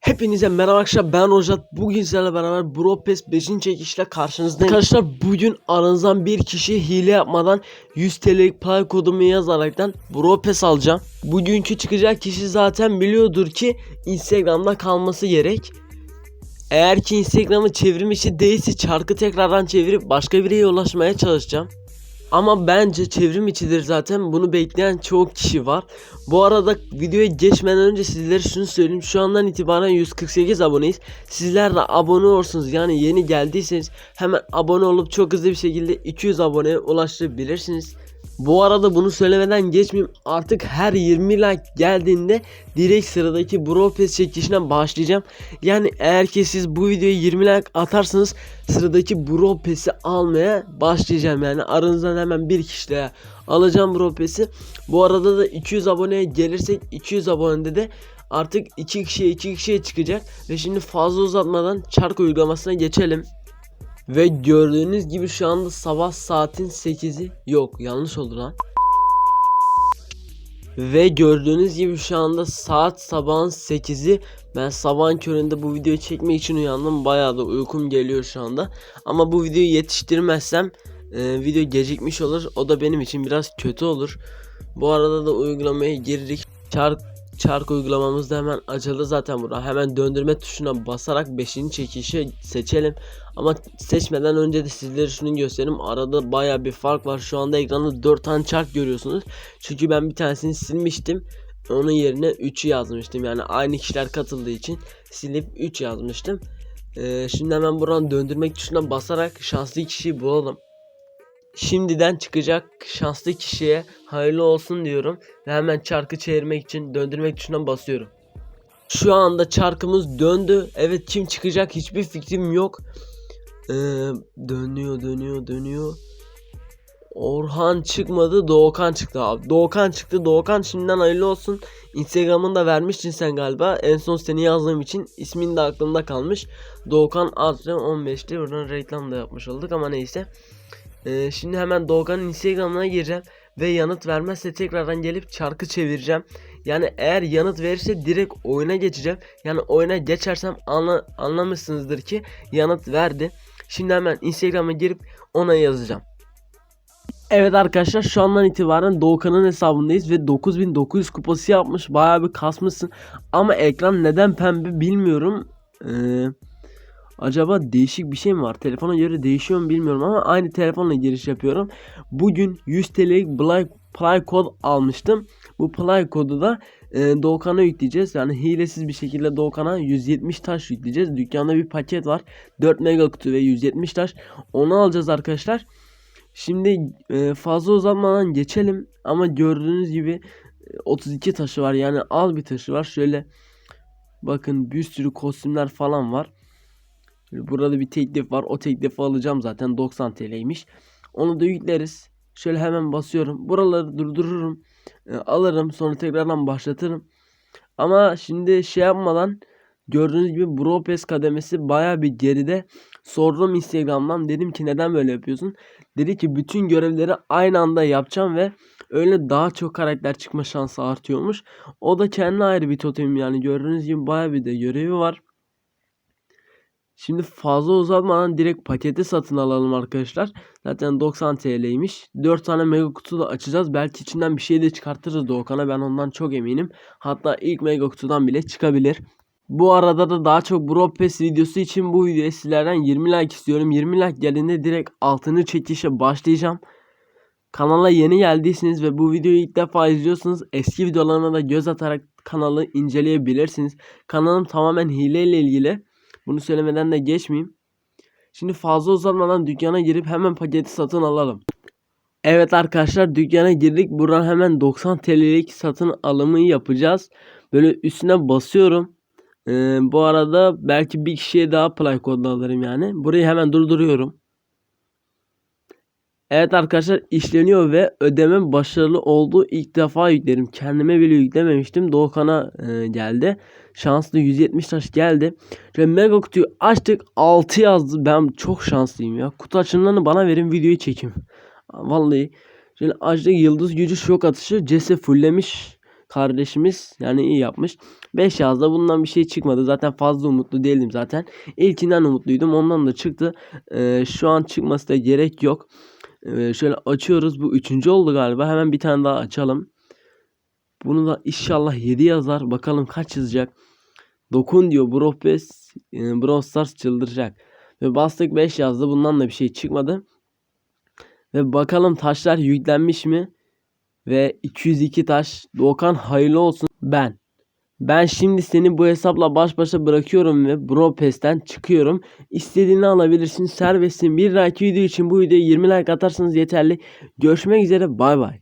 Hepinize merhaba arkadaşlar ben Rojat bugün sizlerle beraber Bro Pass 5. çekişle karşınızdayım. Arkadaşlar bugün aranızdan bir kişi hile yapmadan 100 TL'lik para kodumu yazaraktan Bro Pass alacağım. Bugünkü çıkacak kişi zaten biliyordur ki Instagram'da kalması gerek. Eğer ki Instagram'ı çevrim içi değilse çarkı tekrardan çevirip başka biriye ulaşmaya çalışacağım ama bence çevrim içidir zaten bunu bekleyen çok kişi var. Bu arada videoya geçmeden önce sizlere şunu söyleyeyim. Şu andan itibaren 148 aboneyiz. Sizler de abone olursunuz. Yani yeni geldiyseniz hemen abone olup çok hızlı bir şekilde 200 aboneye ulaştırabilirsiniz. Bu arada bunu söylemeden geçmeyeyim. Artık her 20 like geldiğinde direkt sıradaki Bro Pass çekişine başlayacağım. Yani eğer ki siz bu videoya 20 like atarsanız sıradaki Bro Pass'i almaya başlayacağım. Yani aranızdan hemen bir kişiyle alacağım Bro Pass'i. Bu arada da 200 aboneye gelirsek 200 abonede de artık 2 kişiye 2 kişiye çıkacak. Ve şimdi fazla uzatmadan çark uygulamasına geçelim. Ve gördüğünüz gibi şu anda sabah saatin 8'i yok yanlış oldu lan. Ve gördüğünüz gibi şu anda saat sabahın 8'i ben sabahın köründe bu videoyu çekmek için uyandım. Bayağı da uykum geliyor şu anda. Ama bu videoyu yetiştirmezsem e, video gecikmiş olur. O da benim için biraz kötü olur. Bu arada da uygulamaya girdik. Çark çark uygulamamız da hemen açıldı zaten burada. Hemen döndürme tuşuna basarak 5. çekişi seçelim. Ama seçmeden önce de sizlere şunu göstereyim. Arada baya bir fark var. Şu anda ekranda 4 tane çark görüyorsunuz. Çünkü ben bir tanesini silmiştim. Onun yerine 3'ü yazmıştım. Yani aynı kişiler katıldığı için silip 3 yazmıştım. Ee, şimdi hemen buradan döndürmek tuşuna basarak şanslı kişiyi bulalım şimdiden çıkacak şanslı kişiye hayırlı olsun diyorum ve hemen çarkı çevirmek için döndürmek tuşuna basıyorum. Şu anda çarkımız döndü. Evet kim çıkacak hiçbir fikrim yok. Ee, dönüyor dönüyor dönüyor. Orhan çıkmadı Doğukan çıktı abi. Doğukan çıktı Doğukan şimdiden hayırlı olsun. Instagram'ını da vermiştin sen galiba. En son seni yazdığım için ismin de aklımda kalmış. Doğukan Adrem 15'ti. Buradan reklam da yapmış olduk ama neyse. Ee, şimdi hemen Doğukan'ın Instagram'ına gireceğim ve yanıt vermezse tekrardan gelip çarkı çevireceğim. Yani eğer yanıt verirse direkt oyuna geçeceğim. Yani oyuna geçersem anla, anlamışsınızdır ki yanıt verdi. Şimdi hemen Instagram'a girip ona yazacağım. Evet arkadaşlar şu andan itibaren Doğukan'ın hesabındayız ve 9900 kupası yapmış. Bayağı bir kasmışsın. Ama ekran neden pembe bilmiyorum. Eee Acaba değişik bir şey mi var? Telefona göre değişiyor mu bilmiyorum ama aynı telefonla giriş yapıyorum. Bugün 100 TL'lik Play, Play kod almıştım. Bu Play kodu da e, Doğukan'a yükleyeceğiz. Yani hilesiz bir şekilde Doğukan'a 170 taş yükleyeceğiz. Dükkanda bir paket var. 4 mega kutu ve 170 taş. Onu alacağız arkadaşlar. Şimdi e, fazla uzatmadan geçelim. Ama gördüğünüz gibi 32 taşı var. Yani az bir taşı var. Şöyle bakın bir sürü kostümler falan var. Burada bir teklif var. O teklifi alacağım zaten 90 TL'ymiş. Onu da yükleriz. Şöyle hemen basıyorum. Buraları durdururum. E, alırım sonra tekrardan başlatırım. Ama şimdi şey yapmadan gördüğünüz gibi Bropes kademesi baya bir geride. Sordum Instagram'dan dedim ki neden böyle yapıyorsun? Dedi ki bütün görevleri aynı anda yapacağım ve öyle daha çok karakter çıkma şansı artıyormuş. O da kendi ayrı bir totem yani gördüğünüz gibi baya bir de görevi var. Şimdi fazla uzatmadan direkt paketi satın alalım arkadaşlar. Zaten 90 TL'ymiş. 4 tane mega kutu da açacağız. Belki içinden bir şey de çıkartırız Doğukan'a. Ben ondan çok eminim. Hatta ilk mega kutudan bile çıkabilir. Bu arada da daha çok Bro videosu için bu videoya sizlerden 20 like istiyorum. 20 like geldiğinde direkt altını çekişe başlayacağım. Kanala yeni geldiyseniz ve bu videoyu ilk defa izliyorsanız eski videolarına da göz atarak kanalı inceleyebilirsiniz. Kanalım tamamen hile ile ilgili. Bunu söylemeden de geçmeyeyim. Şimdi fazla uzatmadan dükkana girip hemen paketi satın alalım. Evet arkadaşlar dükkana girdik. Buradan hemen 90 TL'lik satın alımı yapacağız. Böyle üstüne basıyorum. Ee, bu arada belki bir kişiye daha play kodla alırım yani. Burayı hemen durduruyorum. Evet arkadaşlar işleniyor ve ödeme başarılı oldu. İlk defa yüklerim. Kendime bile yüklememiştim. Doğukan'a e, geldi. Şanslı 170 taş geldi. Ve mega kutuyu açtık 6 yazdı. Ben çok şanslıyım ya. Kutu açımlarını bana verin videoyu çekeyim. Vallahi Şöyle Ajda yıldız gücü şok atışı Cese fulllemiş kardeşimiz. Yani iyi yapmış. 5 yazda bundan bir şey çıkmadı. Zaten fazla umutlu değildim zaten. İlkinden umutluydum. Ondan da çıktı. Ee, şu an çıkması da gerek yok. Ee, şöyle açıyoruz. Bu üçüncü oldu galiba. Hemen bir tane daha açalım. Bunu da inşallah 7 yazar. Bakalım kaç yazacak. Dokun diyor. Brofes, e, Brawl çıldıracak. Ve bastık 5 yazdı. Bundan da bir şey çıkmadı. Ve bakalım taşlar yüklenmiş mi? Ve 202 taş. Doğukan hayırlı olsun. Ben. Ben şimdi seni bu hesapla baş başa bırakıyorum ve Bro Pass'ten çıkıyorum. İstediğini alabilirsin. Serbestsin. Bir dahaki video için bu videoya 20 like atarsanız yeterli. Görüşmek üzere. Bay bay.